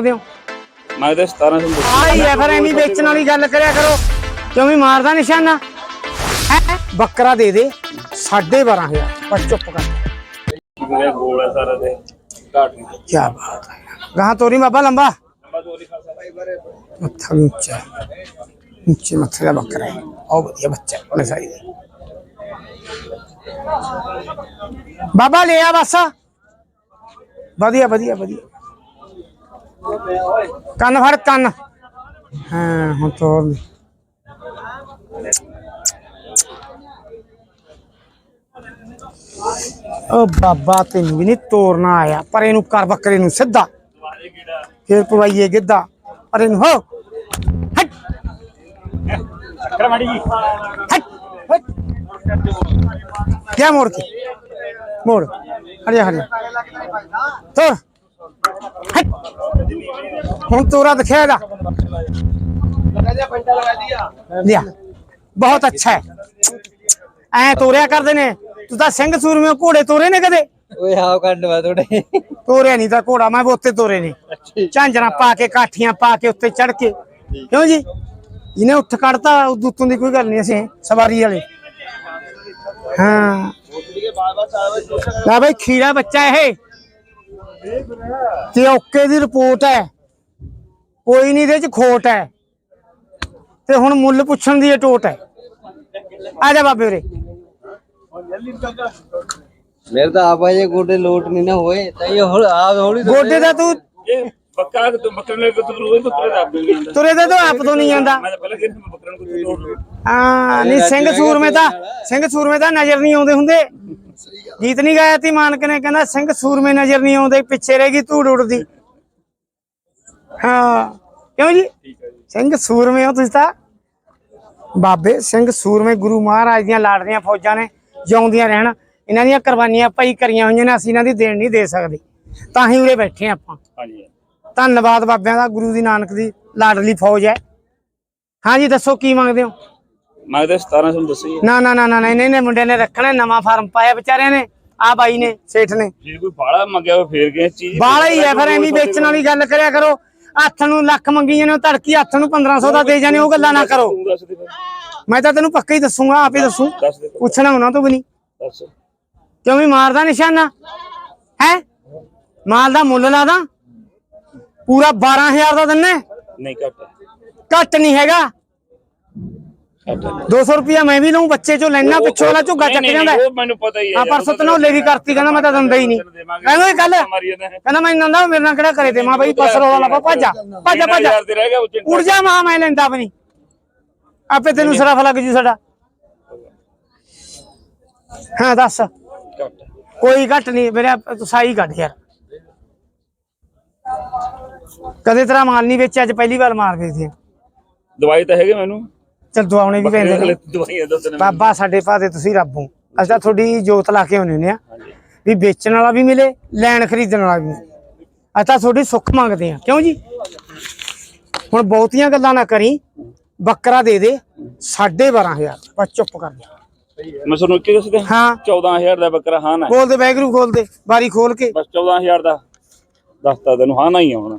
ਮੰਗਦੇ ਹੋ? ਮੈਂ ਤੇ 1700 ਨੂੰ ਦੱਸਿਆ ਆਈ ਹੈ ਫਿਰ ਐਵੇਂ ਵੇਚਣ ਵਾਲੀ ਗੱਲ ਕਰਿਆ ਕਰੋ। ਕਿਉਂ ਵੀ ਮਾਰਦਾ ਨਿਸ਼ਾਨਾ? ਹੈਂ? ਬੱਕਰਾ ਦੇ ਦੇ 12500 ਪਰ ਚੁੱਪ ਕਰ। ਮੇਰੇ ਗੋਲ ਹੈ ਸਾਰਾ ਤੇ? ਘਾਟ ਨਹੀਂ। ਕੀ ਬਾਤ ਹੈ। ਗਾਂ ਤੋਰੀ ਬਾਬਾ ਲੰਬਾ? ਮੱਥਾ ਵੀ ਉੱਚਾ। ਹੈ। ਉੱਚੇ ਮੱਥੇ ਦਾ ਬੱਕਰਾ ਹੈ। ਉਹ ਵਧੀਆ ਬੱਚਾ ਹੈ, ਉਹਨੇ ਸਾਈ ਦੇ ਬਾਬਾ ਲੈ ਆ ਬਸ। ਵਧੀਆ ਵਧੀਆ ਵਧੀਆ। ਕੰਨ ਫੜ ਕੰਨ। ਹਾਂ ਹੁਣ ਤੋਰ ਲਈ। ਉਹ ਬਾਬਾ ਤੈਨੂੰ ਵੀ ਨਹੀਂ ਤੋਰਨਾ ਆਇਆ ਪਰ ਇਹਨੂੰ ਕਰ ਬੱਕਰੇ ਨੂੰ ਸਿੱਧਾ। ਫਿਰ ਪਵਾਈਏ ਗਿੱਧਾ। ਪਰ ਇਹਨੂੰ ਹੋ। ਹਟ। ਕਰ ਮਾੜੀ ਜੀ। ਹਟ। ਹਟ। ਕਿਆ ਮੋੜ ਕੇ? ਮੋੜ। ਹਰਿਆ ਹਰਿਆ ਤੋਰ ਹਟ। ਹੁਣ ਤੋਰਾ ਦਿਖਿਆ ਇਹਦਾ। ਲਿਆ। ਬਹੁਤ ਅੱਛਾ ਹੈ। ਐ ਤੋਰਿਆ ਕਰਦੇ ਨੇ। ਤੂੰ ਤਾਂ ਸਿੰਘ ਸੂਰਮੇ ਘੋੜੇ ਤੋਰੇ ਨੇ ਕਦੇ? ਓਏ ਹਾਉ ਵਾ ਥੋੜੇ ਤੋਰਿਆ ਨਹੀਂ ਤਾਂ ਘੋੜਾ ਮੈਂ ਉੱਤੇ ਤੋਰੇ ਨੇ। ਝਾਂਜਰਾਂ ਪਾ ਕੇ ਕਾਠੀਆਂ ਪਾ ਕੇ ਉੱਤੇ ਚੜ ਕੇ। ਕਿਉਂ ਜੀ? ਇਹਨੇ ਉੱਠ ਕੱਢਤਾ ਉਦੋਂ ਦੀ ਕੋਈ ਗੱਲ ਨਹੀਂ ਅਸੀਂ ਸਵਾਰੀ ਵਾਲੇ। ਹਾਂ। ਲੈ ਬਈ ਖੀਰਾ ਬੱਚਾ ਇਹ। ਤੇ ਓਕੇ ਦੀ ਰਿਪੋਰਟ ਹੈ। ਕੋਈ ਨਹੀਂ ਇਹਦੇ ਚ ਖੋਟ ਹੈ। ਤੇ ਹੁਣ ਮੁੱਲ ਪੁੱਛਣ ਦੀ ਇਹ ਟੋਟ ਹੈ। ਆ ਜਾ ਬਾਬੇ ਉਰੇ। ਮੇਰੇ ਤਾਂ ਆਪ ਹਜੇ ਗੋਡੇ ਲੋਟ ਨਹੀਂ ਨਾ ਹੋਏ ਤਾਂ ਇਹ ਹੁਣ ਆਪ ਹੌਲੀ ਗੋਡੇ ਦਾ ਤੂੰ ਬੱਕਰਾ ਤੂੰ ਬੱਕਰੇ ਨੇ ਆਪੇ ਨਹੀਂ ਤੁਰੇ ਤੂੰ ਆਪ ਤੋਂ ਨਹੀਂ ਜਾਂਦਾ ਮੈਂ ਤਾਂ ਪਹਿਲਾਂ ਕਿਹਾ ਸੀ ਬੱਕਰੇ ਨੂੰ ਕੋਈ ਲੋੜ ਨਹੀਂ ਹਾਂ ਨਹੀਂ ਸਿੰਘ ਸੂਰਮੇ ਤਾਂ ਸਿੰਘ ਸੂਰਮੇ ਤਾਂ ਨਜ਼ਰ ਨਹੀਂ ਆਉਂਦੇ ਹੁੰਦੇ। ਗੀਤ ਨਹੀਂ ਗਾਇਆ ਤੀ ਮਾਨਕ ਨੇ ਕਹਿੰਦਾ ਸਿੰਘ ਸੂਰਮੇ ਨਜ਼ਰ ਨਹੀਂ ਆਉਂਦੇ ਪਿੱਛੇ ਰਹਿ ਗਈ ਧੂੜ ਉੜਦੀ ਹਾਂ ਕਿਉਂ ਜੀ? ਸਿੰਘ ਸੂਰਮੇ ਹੋ ਤੁਸੀਂ ਤਾਂ। ਬਾਬੇ ਸਿੰਘ ਸੂਰਮੇ ਗੁਰੂ ਮਹਾਰਾਜ ਦੀਆਂ ਲਾੜਦੀਆਂ ਫੌਜਾਂ ਨੇ ਜਿਉਂਦੀਆਂ ਰਹਿਣ। ਇਹਨਾਂ ਦੀਆਂ ਕੁਰਬਾਨੀਆਂ ਭਾਈ ਕਰੀਆਂ ਹੋਈਆਂ ਨੇ ਅਸੀਂ ਇਹਨਾਂ ਦੀ ਦੇਣ ਨਹੀਂ ਦੇ ਸਕਦੇ। ਤਾਂ ਹੀ ਉਰੇ ਬੈਠੇ ਆਪਾਂ। ਹਾਂਜੀ। ਧੰਨਵਾਦ ਬਾਬਿਆਂ ਦਾ ਗੁਰੂ ਦੀ ਨਾਨਕ ਦੀ ਲਾਡਲੀ ਫੌਜ ਹੈ। ਹਾਂਜੀ ਦੱਸੋ ਕੀ ਮੰਗਦੇ ਹੋ? ਮੈਂ ਤੇ 1700 ਨੂੰ ਦੱਸੀ ਨਾ ਨਾ ਨਾ ਨਾ ਨਹੀਂ ਨਹੀਂ ਮੁੰਡੇ ਨੇ ਰੱਖਣਾ ਨਵਾਂ ਫਾਰਮ ਪਾਇਆ ਵਿਚਾਰਿਆਂ ਨੇ ਆ ਬਾਈ ਨੇ ਸੇਠ ਨੇ। ਜੇ ਕੋਈ ਬਾਲਾ ਮੰਗਿਆ ਉਹ ਫੇਰ ਗਏ ਚੀਜ਼? ਬਾਲਾ ਹੀ ਹੈ ਫਿਰ ਐਵੇਂ ਵੇਚਣ ਵਾਲੀ ਗੱਲ ਕਰਿਆ ਕਰੋ ਹੱਥ ਨੂੰ ਲੱਖ ਮੰਗੀ ਜਾਂਦੇ ਹੋ ਤੜਕੀ ਹੱਥ ਨੂੰ 1500 ਦਾ ਦੇ ਜਾਂਦੇ ਉਹ ਗੱਲਾਂ ਨਾ ਕਰੋ। ਮੈਂ ਤਾਂ ਤੈਨੂੰ ਪੱਕਾ ਹੀ ਦੱਸੂਗਾ ਆਪ ਦੱਸੂ। ਪੁੱਛਣਾ ਉਹਨਾਂ ਤੋਂ ਵੀ ਨਹੀਂ। ਦੱਸ। ਕਿਉਂ ਵੀ ਮਾਰਦਾ ਨਿਸ਼ਾਨਾ? ਹੈ? ਮਾਲ ਦਾ ਮੁੱਲ ਲਾਦਾ ਪੂਰਾ 12000 ਦਾ ਦਿੰਨੇ? ਨਹੀਂ ਘੱਟ। ਘੱਟ ਨਹੀਂ ਹੈਗਾ। ਘੱਟ 200 ਰੁਪਿਆ ਮੈਂ ਵੀ ਲਊਂ ਬੱਚੇ ਚੋਂ ਲੈਣਾ ਪਿੱਛੋਂ ਵਾਲਾ ਝੁੱਗਾ ਚੱਕ ਜਾਂਦਾ। ਉਹ ਮੈਨੂੰ ਪਤਾ ਹੀ ਹੈ ਆ ਪਰਸੋਂ ਤਨੌਲੇ ਵੀ ਕਰਤੀ ਕਹਿੰਦਾ ਮੈਂ ਤਾਂ ਦਿੰਦਾ ਹੀ ਨਹੀਂ। ਕਹਿੰਦਾ ਇਹ ਗੱਲ। ਕਹਿੰਦਾ ਮੈਂ ਨੰਦਾ ਮੇਰੇ ਨਾਲ ਕਿਹੜਾ ਕਰੇ ਤੇ ਮਾਂ ਬਈ ਪਸਰੋ ਵਾਲਾ ਪਾ ਭੱਜਾ ਭੱਜਾ ਭੱਜਾ ਉੜ ਜਾ ਮਾਂ ਮੈਂ ਲੈਂਦਾ ਨਹੀਂ। ਆਪੇ ਤੈਨੂੰ ਸਰਾਫ ਲੱਗ ਜੂ ਸਾਡਾ। ਹਾਂ ਦੱਸ। ਕੋਈ ਘਟ ਨਹੀਂ ਮੇਰੇ ਤੂੰ ਸਾਈ ਕੱਢ ਯਾਰ। ਕਦੇ ਤੇਰਾ ਮਾਲ ਨਹੀਂ ਵੇਚਿਆ ਅੱਜ ਪਹਿਲੀ ਵਾਰ ਮਾਰ ਗਏ ਸੀ। ਦਵਾਈ ਤਾਂ ਹੈਗੇ ਮੈਨੂੰ। ਚਲ ਦਵਾਉਣੇ ਵੀ ਪੈਂਦੇ ਨੇ। ਦਵਾਈਆਂ ਨੇ ਬਾਬਾ ਸਾਡੇ ਪਾਦੇ ਤੁਸੀਂ ਰੱਬ ਹੋ। ਅਸੀਂ ਤਾਂ ਤੁਹਾਡੀ ਜੋਤ ਲਾ ਕੇ ਆਉਂਦੇ ਹੁੰਦੇ ਆ ਵੀ ਵੇਚਣ ਵਾਲਾ ਵੀ ਮਿਲੇ ਲੈਣ ਖਰੀਦਣ ਵਾਲਾ ਵੀ। ਅਸੀਂ ਤਾਂ ਤੁਹਾਡੀ ਸੁੱਖ ਮੰਗਦੇ ਆ ਕਿਉਂ ਜੀ? ਹੁਣ ਬਹੁਤੀਆਂ ਗੱਲਾਂ ਨਾ ਕਰੀ ਬੱਕਰਾ ਦੇ ਦੇ 12500 ਬਸ ਚੁੱਪ ਕਰ ਜਾ। ਮੈਂ ਤੁਹਾਨੂੰ ਇੱਕ ਦੱਸਦਾ ਹਾਂ। 14000 ਦਾ ਬੱਕਰਾ ਹਾਂ ਨਾ। ਬੋਲ ਦੇ ਬੈਗਰੂ ਖੋਲ ਦੇ ਬਾਰੀ ਖੋਲ ਕੇ। ਬਸ 14000 ਦਾ। ਦੱਸਤਾ ਤੈਨੂੰ ਹਾਂ ਨਾ ਹੀ ਆਉਣਾ।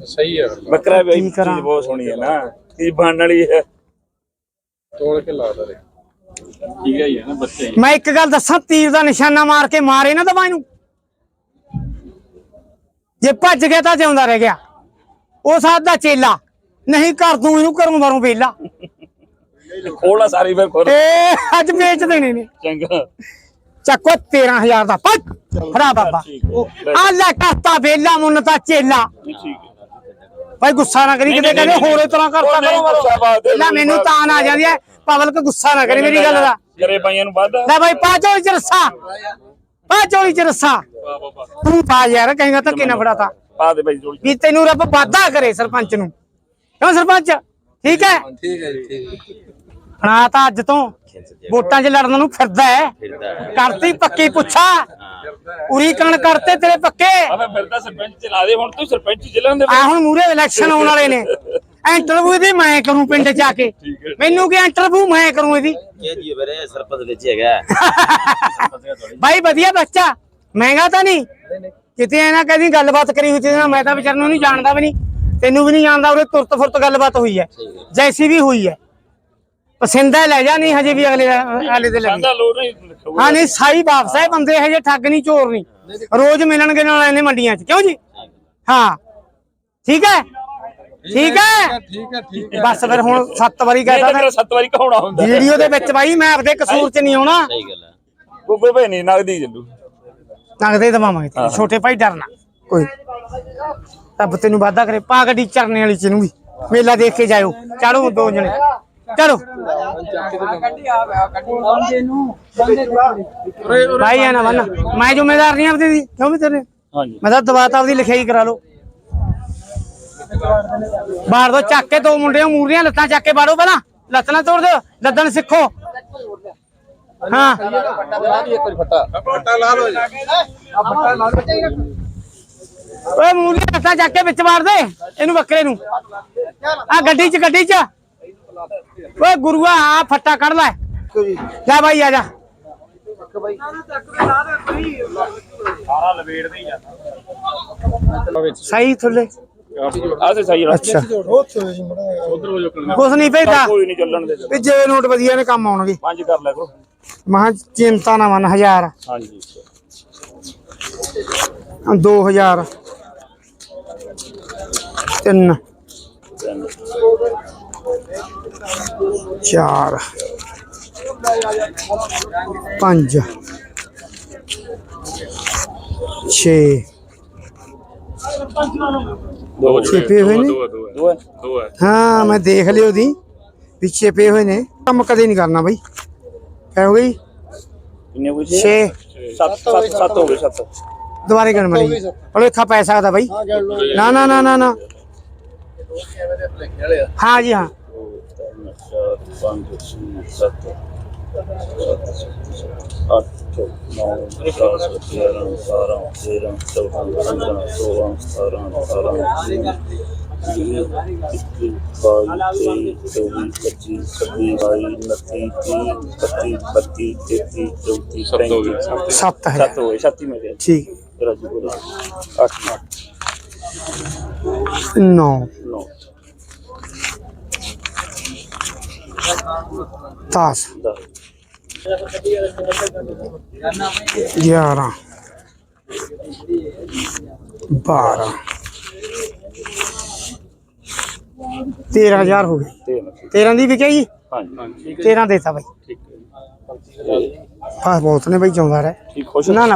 ਸਹੀ ਹੈ ਬੱਕਰਾ ਵੀ ਕੀ ਕਰਾਂ? ਚੀਜ਼ ਬਹੁਤ ਸੋਹਣੀ ਹੈ ਨਾ। ਚੀਜ਼ ਬਣਨ ਵਾਲੀ ਹੈ ਤੋੜ ਕੇ ਲਾ ਦੇ। ਠੀਕ ਹੈ ਹੀ ਹੈ ਨਾ ਬੱਚੇ ਮੈਂ ਇੱਕ ਗੱਲ ਦੱਸਾਂ ਤੀਰ ਦਾ ਨਿਸ਼ਾਨਾ ਮਾਰ ਕੇ ਮਾਰੇ ਨਾ ਦਵਾਈ ਨੂੰ। ਜੇ ਭੱਜ ਗਿਆ ਤਾਂ ਜਿਉਂਦਾ ਰਹਿ ਗਿਆ। ਉਹ ਸਾਧ ਦਾ ਚੇਲਾ। ਨਹੀਂ ਕਰ ਦੂੰ ਇਹਨੂੰ ਘਰੋਂ ਬਾਹਰੋਂ ਵੇਲਾ। ਖੋਲਾ ਸਾਰੀ ਫਿਰ ਖੋਲ ਏ ਅੱਜ ਵੇਚ ਦੇਣੇ ਨੇ। ਚੰਗਾ। ਚੱਕੋ 13000 ਦਾ। ਪੱਟ ਫੜਾ ਬਾਬਾ। ਠੀਕ ਹੈ ਆ ਲੈ ਕਰਤਾ ਵੇਲਾ ਮੁੰਨ ਤਾਂ ਚੇਲਾ। ਠੀਕ ਹੈ ਭਾਈ ਗੁੱਸਾ ਨਾ ਕਰੀ ਕਿਤੇ ਕਹਿੰਦੇ ਹੋਰੇ ਤਰ੍ਹਾਂ ਕਰਤਾ ਕਰੋ। ਲੈ ਮੈਨੂੰ ਤਾਂ ਆ ਜਾਂਦੀ ਹੈ। ਪਬਲਿਕ ਗੁੱਸਾ ਨਾ ਕਰੇ ਮੇਰੀ ਗੱਲ ਦਾ। ਕਰੇ ਬਾਈਆਂ ਨੂੰ ਵੱਧ। ਲੈ ਭਾਈ ਪਾ ਚੋਲੀ ਚ ਰੱਸਾ। ਪਾ ਚੋਲੀ ਚ ਰੱਸਾ। ਤੂੰ ਪਾ ਯਾਰ ਕਹੇਗਾ ਤਾਂ ਕਿੰਨਾ ਫੜਾਤਾ ਪਾ ਦੇ ਬਾਈ ਜੋੜੀ ਵੀ ਤੈਨੂੰ ਰੱਬ ਵਾਦਾ ਕਰੇ ਸਰਪੰਚ ਨੂੰ। ਕਿਉਂ ਸਰਪੰਚ? ਠੀਕ ਹੈ? ਠੀਕ ਹੈ ਜੀ ਠੀਕ ਹਣਾ ਤਾਂ ਅੱਜ ਤੋਂ। ਵੋਟਾਂ 'ਚ ਲੜਨ ਨੂੰ ਫਿਰਦਾ ਹੈ। ਕਰਤੀ ਪੱਕੀ ਪੁੱਛਾ। ਉਰੀ ਕਣ ਕਰਤੇ ਤੇਰੇ ਪੱਕੇ। ਆਵੇ ਫਿਰ ਤਾਂ ਸਰਪੰਚ ਚਲਾ ਦੇ। ਹੁਣ ਤੂੰ ਸਰਪੰਚ ਜ਼ਿਲ੍ਹਾ ਦੇ ਆ ਹੁਣ ਮੂਰੇ ਇਲੈਕਸ਼ਨ ਆਉਣ ਵਾਲੇ ਨੇ। ਇੰਟਰਵਿਊ ਦੀ ਮੈਂ ਕਰੂੰ ਪਿੰਡ 'ਚ ਆ ਕੇ ਮੈਨੂੰ ਕੀ ਇੰਟਰਵਿਊ ਮੈਂ ਕਰੂੰ ਇਹਦੀ। ਇਹ ਜੀ ਵੀਰੇ ਸਰਪੰਚ ਵਿੱਚ ਹੈਗਾ। ਭਾਈ ਵਧੀਆ ਬੱਚਾ। ਮਹਿੰਗਾ ਤਾਂ ਨਹੀਂ। ਕਿਤੇ ਐ ਨਾ ਕਦੀ ਗੱਲਬਾਤ ਕਰੀ ਹੋਈ ਤੇ ਮੈਂ ਤਾਂ ਵਿਚਾਰ ਨੂੰ ਨਹੀਂ ਜਾਣਦਾ ਵੀ ਨਹੀਂ। ਤੈਨੂੰ ਵੀ ਨਹੀਂ ਜਾਣਦਾ ਉਹਦੇ ਤੁਰਤ ਫੁਰਤ ਗੱਲਬਾਤ ਹੋਈ ਹੈ। ਜੈਸੀ ਵੀ ਹੋਈ ਹੈ। ਪਸੰਦ ਹੈ ਲੈ ਜਾ ਨਹੀਂ ਹਜੇ ਵੀ ਅਗਲੇ ਅਗਲੇ ਦੇ ਲੱਗੀ। ਕਹਿੰਦਾ ਲੋੜ ਨਹੀਂ ਲਿਖੋ ਹਾਂ ਨਹੀਂ ਸਾਈ ਵਾਪਸ ਹੈ ਬੰਦੇ ਹਜੇ ਠੱਗ ਨਹੀਂ ਚੋਰ ਨਹੀਂ। ਰੋਜ਼ ਮਿਲਣਗੇ ਨਾਲ ਇਹਨੇ ਮੰਡੀਆਂ 'ਚ ਕਿਉਂ ਜੀ? ਹਾਂ। ਠੀਕ ਹੈ? ਠੀਕ ਹੈ? ਠੀਕ ਹੈ ਠੀਕ ਬਸ ਫਿਰ ਹੁਣ ਸੱਤ ਵਾਰੀ ਇਹ ਤਾਂ ਕਹਤਾ ਮੇਰਾ ਸੱਤ ਵਾਰੀ ਕਹਾਉਣਾ ਹੁੰਦਾ। ਵੀਡੀਓ ਦੇ ਵਿੱਚ ਬਾਈ ਮੈਂ ਆਪਦੇ ਕਸੂਰ 'ਚ ਨਹੀਂ ਆਉਣਾ। ਸਹੀ ਗੱਲ ਹੈ। ਨਹੀਂ ਨਗਦੀ ਚੱਲੂ ਨਗਦੇ ਦਵਾਵਾਂਗੇ। ਛੋਟੇ ਭਾਈ ਡਰਨਾ। ਕੋਈ ਰੱਬ ਤੈਨੂੰ ਵਾਦਾ ਕਰੇ ਪਾ ਗੱਡੀ ਚਰਨੇ ਵਾਲੀ ਚ ਨੂੰ ਵੀ। ਮੇਲਾ ਦੇਖ ਕੇ ਜਾਇਓ। ਚੜੋ ਦੋ ਜਣੇ। ਚਲੋ। ਭਾਈ ਆ ਨਾ ਵਨ ਮੈਂ ਜ਼ਿੰਮੇਦਾਰ ਨਹੀਂ ਆਪਦੀ ਦੀ। ਕਿਉਂ ਵੀ ਤੇਰੇ? ਹਾਂਜੀ। ਮੈਂ ਤਾਂ ਦਵਾਤਾ ਆਪਦੀ ਲਿਖਾਈ ਕਰਾ ਲਓ। ਬਾਹਰ ਤੋਂ ਚੱਕ ਕੇ ਦੋ ਮੁੰਡੇ ਮੂਰੀਆਂ ਲੱਤਾਂ ਚੱਕ ਕੇ ਬਾੜੋ ਪਹਿਲਾਂ। ਲੱਤ ਨਾ ਤੋੜ ਦਿਓ। ਲੱਦਣ ਸਿੱਖੋ। ਹਾਂ। ਫੱਟਾ ਲਾ ਲਓ ਜੀ ਓਏ ਮੂਲੀਆਂ ਲੱਤਾਂ ਚੱਕ ਕੇ ਵਿੱਚ ਮਾਰ ਦੇ। ਇਹਨੂੰ ਬੱਕਰੇ ਨੂੰ। ਆ ਗੱਡੀ 'ਚ ਗੱਡੀ 'ਚ। ਓਏ ਗੁਰੂਆ ਆ ਫੱਟਾ ਕੱਢ ਲੈ। ਲੈ ਬਾਈ ਆ ਜਾ। ਸਹੀ ਥੁੱਲੇ। ਆ ਤੇ ਸਹੀ ਰੱਖ ਅੱਛਾ। ਉਧਰ ਹੋ ਜਾ ਕੁਛ ਨਹੀਂ ਭੇਜਦਾ। ਕੋਈ ਨਹੀਂ ਚੱਲਣ ਦੇ। ਵੀ ਜੇ ਨੋਟ ਵਧੀਆ ਨੇ ਕੰਮ ਆਉਣਗੇ। ਪੰਜ ਕਰ ਲੈ ਕਰੋ। ਮਹਾ ਚਿੰਤਾ ਨਾ ਮਨ ਹਜ਼ਾਰ। ਹਾਂਜੀ। 2000 ਤਿੰਨ ਤਿੰਨ। ਚਾਰ ਪੰਜ ਛੇ ਦੋ ਛੇਪੇ ਹੋਏ ਨੇ ਦੋ ਹੈ ਦੋ ਹੈ ਹਾਂ ਮੈਂ ਦੇਖ ਲਿਓ ਦੀ ਪਿੱਛੇ ਪਏ ਹੋਏ ਨੇ ਕੰਮ ਕਦੇ ਨਹੀਂ ਕਰਨਾ ਬਾਈ ਕਹਿ ਹੋ ਗਈ ਕਿੰਨੇ ਕੋਈ 6 ਸੱਤ ਸੱਤ ਸੱਤ ਹੋ ਗਏ ਸੱਤ ਦੁਬਾਰੇ ਗਣ ਮੜੀ ਭਲੇਖਾ ਪੈ ਸਕਦਾ ਬਾਈ ਨਾ ਨਾ ਨਾ ਨਾ ਨਾ ਹਾਂ ਜੀ ਹਾਂ ਦੋ, ਤਿੰਨ, ਚਾਰ ਪੰਜ ਛੇ ਸੱਤ ਅੱਠ ਨੌ ਦਸ ਗਿਆਰਾਂ ਬਾਰਾਂ ਤੇਰਾਂ ਚੌਦਾਂ ਪੰਦਰਾਂ ਸੋਲਾਂ ਸਤਾਰਾਂ ਅਠਾਰਾਂ ਵੀਹ ਇੱਕੀ ਬਾਈ ਤੇਈ ਚੌਵੀ ਪੱਚੀ ਛੱਬੀ ਬਾਈ ਉਨੱਤੀ ਤੀਹ ਇਕੱਤੀ ਬੱਤੀ ਤੇਤੀ ਚੌਂਤੀ ਪੈਂਤੀ ਸੱਤ ਹੈ ਸੱਤ ਹੋ ਗਏ ਛੱਤੀ ਮੇਰੇ ਠੀਕ ਰਾਜੂ ਕੋਲ ਅੱਠ ਨੌ 9 ਨੌ 10 ਦਸ। 11 12 13000 ਹੋ ਗਏ। ਤੇਰਾਂ 13 ਦੀ ਵਿਕਿਆ ਜੀ? ਹਾਂਜੀ। 13 ਦੇਤਾ ਬਾਈ। ਠੀਕ ਹੈ। ਬਹੁਤ ਨੇ ਬਾਈ ਚਾਉਂਦਾ ਰਹਿ। ਠੀਕ ਖੁਸ਼ ਨਾ ਨਾ